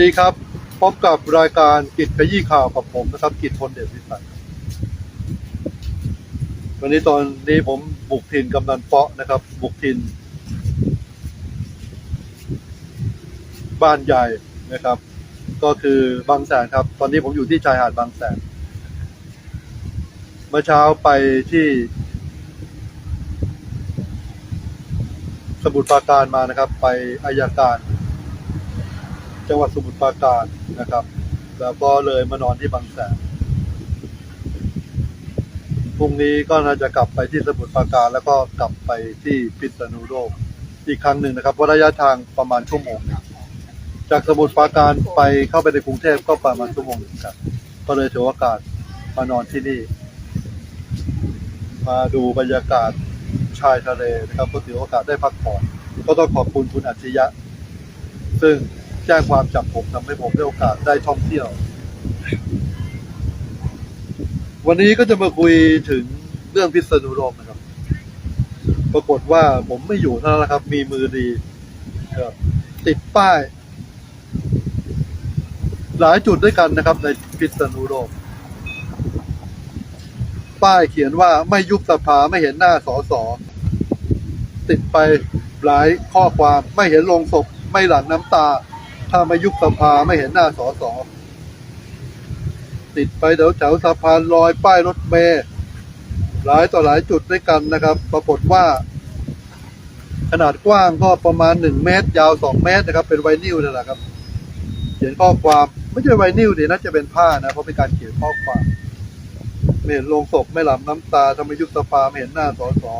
ดีครับ พบกับรายการกิจขยี้ข่าวกับผมนะครับกิจพลเดชวิสัยวันนี้ตอนนี้ผมบุกถิ่นกำนันเปาะนะครับ บุกถิ่น บ้านใหญ่นะครับ ก็คือบางแสนครับ ตอนนี้ผมอยู่ที่ชายหาดบางแสนเมื่อเช้าไปที่ สมุทรปราการมานะครับ ไปอายการ จังหวัดสมุทรปราการนะครับ แล้วก็เลยมานอนที่บางแสนพรุ่งนี้ก็น่าจะกลับไปที่สมุทรปราการ แล้วก็กลับไปที่พิษณุโลกอีกครั้งหนึ่งนะครับเพราะระยะทางประมาณชั่วโมงจากสมุทรปราการไปเข้าไปในกรุงเทพก็ประมาณชั่วโมงหนึ่งครับก็เลยถือโอกาสมานอนที่นี่ มาดูบรรยากาศชายทะเลนะครับก็ถือโอกาสได้พักผ่อนก็ต้องขอบคุณคุณอัจฉริยะ ซึ่ง แจ้งความจับผมทำให้ผมได้โอกาสได้ท่องเที่ยว วันนี้ก็จะมาคุยถึงเรื่องพิษณุโลกนะครับ ปรากฏว่าผมไม่อยู่นั้นแหละครับ มีมือดีครับติดป้าย หลายจุดด้วยกันนะครับ ในพิษณุโลกป้ายเขียนว่าไม่ยุบสภาไม่เห็นหน้าสอสอติดไปหลายข้อความไม่เห็นลงศพไม่หลั่งน้ำตา ถ้าม่ยุบสภาไม่เห็นหน้าสอสอติดไปแถวแถวสะพานลอยป้ายรถเมล์หลายต่อหลายจุดด้วยกันนะครับ ปรากฏว่า ขนาดกว้างก็ประมาณหนึ่งเมตร ยาวสองเมตรนะครับ เป็นไวนิลนั่นแหละครับ เขียนข้อความไม่ใช่ไวนิลดีน่าจะเป็นผ้านะ เพราะเป็นการเขียนข้อความไม่เห็นลงศพไม่หลับน้ำตาทำไมยุบสภาไม่เห็นหน้าสอสอ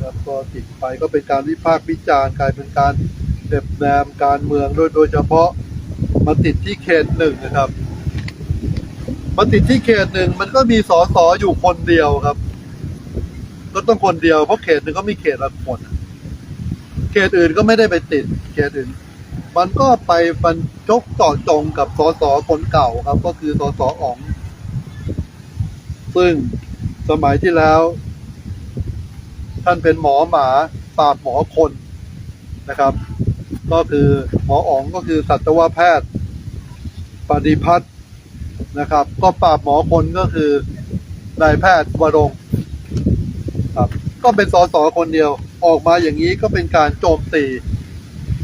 แล้วก็ติดไปก็เป็นการวิพากษ์วิจารณ์กลายเป็นการ เด็บแนมการเมืองโดยโดยเฉพาะมาติดที่เขตหนึ่งนะครับมาติดที่เขตหนึ่งมันก็มีสอสออยู่คนเดียวครับ ก็ต้องคนเดียวเพราะเขตหนึ่งก็มีเขตละคนเขตอื่นก็ไม่ได้ไปติด เขตอื่น มันก็ไปบรรจกต่อจงกับสอสอคนเก่าครับ ก็คือสอสอ๋อง ซึ่งสมัยที่แล้ว ท่านเป็นหมอหมาปราบหมอคนนะครับ ก็คือหมออ๋องก็คือสัตวแพทย์ปฏิพัฒน์นะครับ ก็ปราบหมอคนก็คือนายแพทย์วรงค์ครับ ก็เป็นสสคนเดียวออกมาอย่างนี้ก็เป็นการโจมตี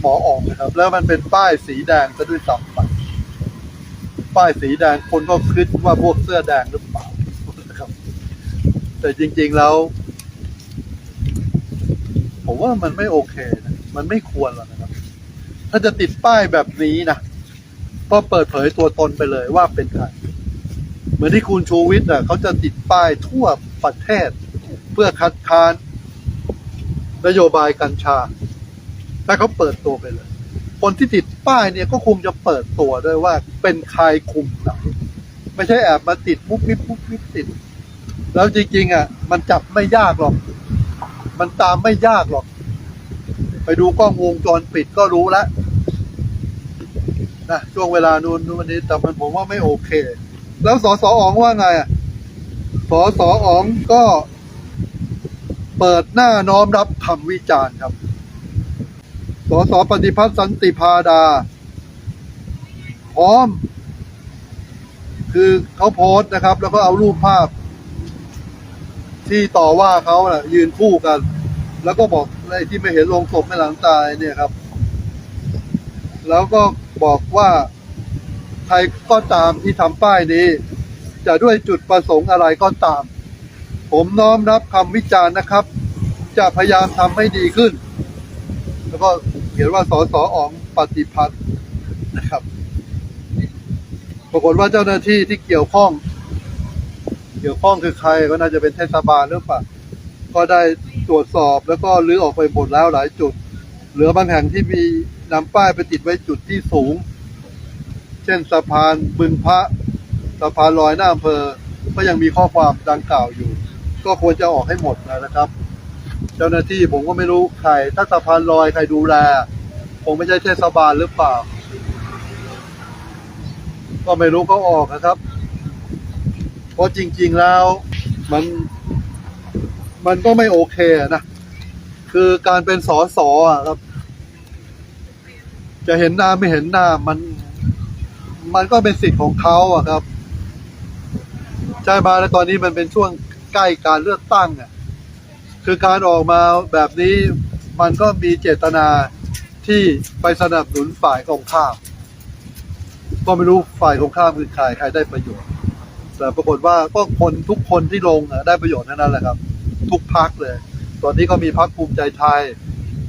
หมออ๋องนะครับ แล้วมันเป็นป้ายสีแดงซะด้วยซ้ำไปป้ายสีแดงคนก็คิดว่าพวกเสื้อแดงหรือเปล่านะครับ แต่จริงๆแล้ว ผมว่ามันไม่โอเคนะมันไม่ควรหรอกนะ ถ้าจะติดป้ายแบบนี้นะก็เปิดเผยตัวตนไปเลยว่าเป็นใครเหมือนที่คุณชูวิทย์อะเขาจะติดป้ายทั่วประเทศ เพื่อคัดค้านนโยบายกัญชาถ้าเขาเปิดตัวไปเลย คนที่ติดป้ายเนี่ยก็คงจะเปิดตัวด้วยว่าเป็นใครคุมไหนไม่ใช่แอบมาติดมุกมิบมุกมิบติด แล้วจริงๆอะ มันจับไม่ยากหรอก มันตามไม่ยากหรอก ไปดูกล้องวงจรปิดก็รู้แล้วนะช่วงเวลานู้นนู้นวันนี้แต่มันผมว่าไม่โอเค แล้วสอสออ๋องว่าไงอะสอสออ๋องก็ เปิดหน้าน้อมรับคำวิจารณ์ครับสสปฏิพัฒน์สันติพาดา พร้อม คือเขาโพสต์นะครับ แล้วก็เอารูปภาพ ที่ต่อว่าเขาน่ะ ยืนคู่กัน แล้วก็บอก ไอ้ที่ไม่เห็นลงศพไม่หลังตายเนี่ยครับ แล้วก็บอกว่าใครก็ตามที่ทำป้ายนี้ จะด้วยจุดประสงค์อะไรก็ตาม ผมน้อมรับคำวิจารณ์นะครับ จะพยายามทำให้ดีขึ้น แล้วก็เขียนว่าสอสออองปฏิพัฒน์นะครับ ปรากฏว่าเจ้าหน้าที่ที่เกี่ยวข้อง เกี่ยวข้องคือใครก็น่าจะเป็นเทศบาลหรือเปล่า ก็ได้ตรวจสอบแล้วก็รื้อออกไปหมดแล้วหลายจุด เหลือบางแห่งที่มีนำป้ายไปติดไว้จุดที่สูง เช่นสะพานบึงพระสะพานลอยหน้าอำเภอ ก็ยังมีข้อความดังกล่าวอยู่ ก็ควรจะออกให้หมดนะครับ เจ้าหน้าที่ผมก็ไม่รู้ใคร ถ้าสะพานลอยใครดูแลคงไม่ใช่เทศบาลหรือเปล่า ก็ไม่รู้เขาออกนะครับ เพราะจริง ๆแล้วมัน มันก็ไม่โอเคนะ คือการเป็นสอสอะครับ จะเห็นหน้าไม่เห็นหน้ามัน มันก็เป็นสิทธิ์ของเขาอะครับ ใช่ไหมแล้วตอนนี้มันเป็นช่วงใกล้การเลือกตั้งอะคือการออกมาแบบนี้มันก็มีเจตนาที่ไปสนับสนุนฝ่ายตรงข้าม ก็ไม่รู้ฝ่ายตรงข้ามคือใครใครได้ประโยชน์ แต่ปรากฏว่าก็คนทุกคนที่ลงอะได้ประโยชน์นั้นแหละครับ ทุกพักเลย ตอนนี้ก็มีพักภูมิใจไทย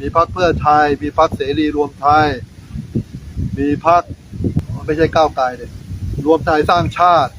มีพักเพื่อไทย มีพักเสรีรวมไทย มีพักไม่ใช่ก้าวไกลเลยรวมไทยสร้างชาติ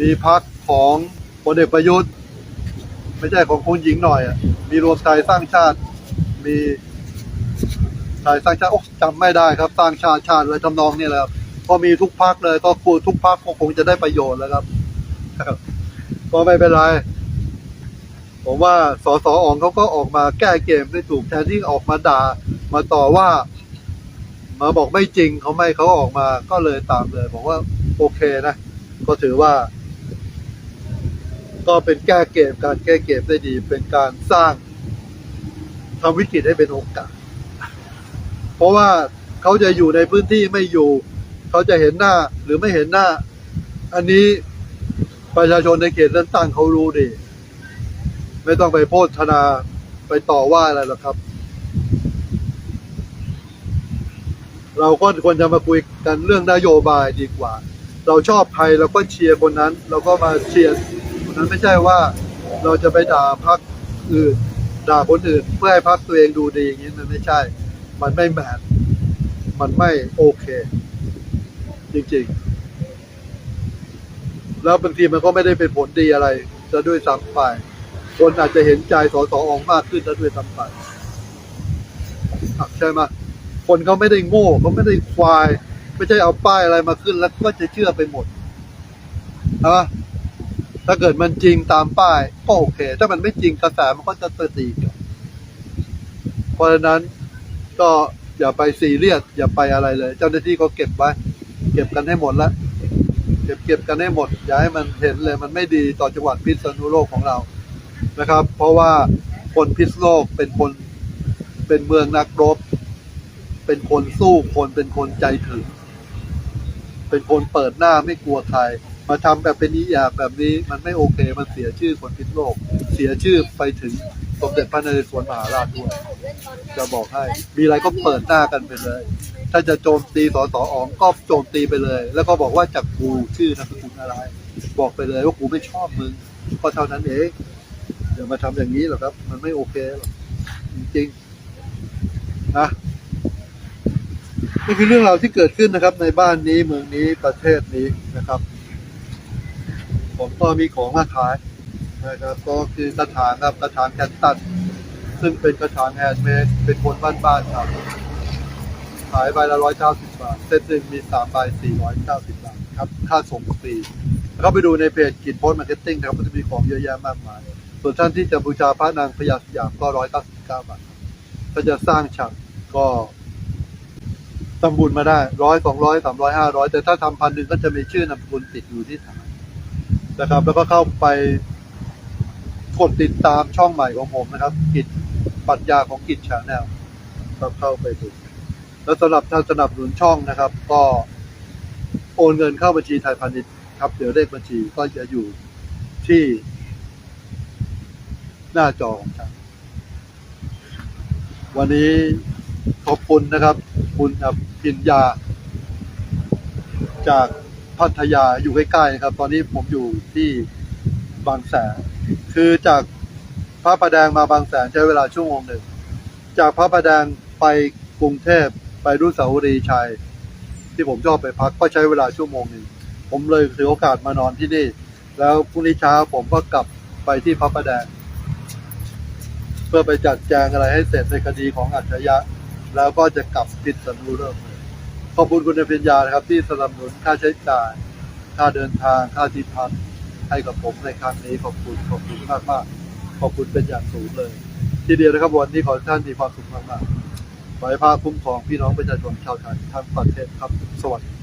มีพักของพลเอกประยุทธ์ ไม่ใช่ของคุณหญิงหน่อยอะมีรวมไทยสร้างชาติ มีไทยสร้างชาติโอ้จำไม่ได้ครับ สร้างชาติชาติอะไรทำนองนี้แหละครับก็มีทุกพักเลย ก็คูทุกพักก็คงจะได้ประโยชน์แล้วครับก็ไม่เป็นไร ผมว่าสสอองเขาก็ออกมาแก้เกมได้ถูกแทนที่ออกมาด่ามาต่อว่า มาบอกไม่จริงเขาไม่เขาออกมาก็เลยตามเลยบอกว่าโอเคนะก็ถือว่า ก็เป็นแก้เกมการแก้เกมได้ดี เป็นการสร้างทำวิกฤตให้เป็นโอกาส เพราะว่าเขาจะอยู่ในพื้นที่ไม่อยู่ เขาจะเห็นหน้าหรือไม่เห็นหน้า อันนี้ประชาชนในเขตเลือกตั้งเขารู้ดี ไม่ต้องไปโพสธนาไปต่อว่าอะไรหรอกครับ เราก็ควรจะมาคุยกันเรื่องนโยบายดีกว่า เราชอบใครเราก็เชียร์คนนั้น เราก็มาเชียร์คนนั้นไม่ใช่ว่าเราจะไปด่าพักอื่นด่าคนอื่น เพื่อให้พักตัวเองดูดีอย่างนี้มันไม่ใช่ มันไม่แมทมันไม่โอเค จริงๆ แล้วบางทีมันก็ไม่ได้เป็นผลดีอะไร จะด้วยซ้ำไป คนอาจจะเห็นใจสสอองมากขึ้นจะด้วยซ้ำไปใช่ไหมคนเขาไม่ได้โง่เขาไม่ได้ควาย ไม่ใช่เอาป้ายอะไรมาขึ้นแล้วก็จะเชื่อไปหมดนะถ้าเกิดมันจริงตามป้ายก็โอเค ถ้ามันไม่จริงกระแสมันก็จะตีกันเพราะฉะนั้นก็อย่าไปซีเรียสอย่าไปอะไรเลย เจ้าหน้าที่ก็เก็บไว้ เก็บกันให้หมดแล้วเก็บเก็บกันให้หมด อย่าให้มันเห็นเลยมันไม่ดีต่อจังหวัดพิษณุโลกของเรา นะครับ เพราะว่าคนพิษโลกเป็นคนเป็นเมืองนักรบ เป็นคนสู้คนเป็นคนใจถึง เป็นคนเปิดหน้าไม่กลัวใครมาทำแบบเป็นนิยามแบบนี้มันไม่โอเคมันเสียชื่อคนพิษโลก เสียชื่อไปถึงสมเด็จพระนเรศวรมหาราชด้วย จะบอกให้ มีอะไรก็เปิดหน้ากันไปเลย ถ้าจะโจมตีสสอองก็โจมตีไปเลย แล้วก็บอกว่าจากกูชื่อนามสกุลอะไร บอกไปเลยว่ากูไม่ชอบมึงก็เท่านั้นเอง อย่ามาทำอย่างนี้หรอกครับ มันไม่โอเคหรอกจริงๆนะนี่คือเรื่องราวที่เกิดขึ้นนะครับ ในบ้านนี้เมืองนี้ประเทศนี้นะครับ ผมก็มีของมาขายนะครับ ก็คือกระถางครับกระถางแคนตันซึ่งเป็นกระถางแฮนด์เมดเป็นคนบ้านๆครับขายใบละร้อยเก้าสิบบาท เซตหนึ่งมีสามใบสี่ร้อยเก้าสิบบาทครับ ค่าส่งฟรีแล้วก็ไปดูในเพจกิจโพสต์มาร์เก็ตติ้งนะครับ มันจะมีของเยอะแยะมากมาย ส่วนท่านที่จะบูชาพระนางพญาสยามก็ร้อยเก้าสิบเก้าบาทถ้าจะสร้างฉากก็ทำบุญมาได้ร้อยสองร้อยสามร้อยห้าร้อยแต่ถ้าทำพันหนึ่งก็จะมีชื่อนามสกุลติดอยู่ที่ฐานนะครับ แล้วก็เข้าไปกดติดตามช่องใหม่ของผมนะครับ กิจปรัชญาของกิจชาแนลครับเข้าไปดูแล้วสำหรับท่านสนับสนุนช่องนะครับ ก็โอนเงินเข้าบัญชีไทยพาณิชย์ครับ เดี๋ยวเลขบัญชีก็จะอยู่ที่ หน้าจอของท่านวันนี้ขอบคุณนะครับ คุณอภิญญา จากพัทยาอยู่ใกล้ๆนะครับ ตอนนี้ผมอยู่ที่บางแสนคือจากพระประแดงมาบางแสนใช้เวลาชั่วโมงหนึ่ง จากพระประแดงไปกรุงเทพไปรุสาวรีชัย ที่ผมชอบไปพักก็ใช้เวลาชั่วโมงหนึ่งผมเลยถือโอกาสมานอนที่นี่ แล้วพรุ่งนี้เช้าผมก็กลับไปที่พระประแดง เพื่อไปจัดแจงอะไรให้เสร็จในคดีของอัจฉริยะ แล้วก็จะกลับพิษณุโลกเลยขอบคุณคุณอภิญญานะครับ ที่สนับสนุนค่าใช้จ่าย ค่าเดินทางค่าที่พักให้กับผมในครั้งนี้ขอบคุณขอบคุณมากมากขอบคุณเป็นอย่างสูงเลย ทีเดียวนะครับวันนี้ขอท่านมีความสุขมากๆขอให้พระคุ้มครองพี่น้องประชาชนชาวไทยทั้งประเทศครับสวัสดี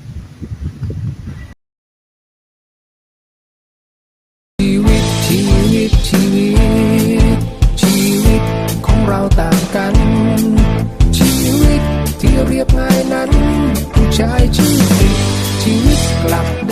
ายนั้น ผู้ชายชื่อติดชีวิตกลับ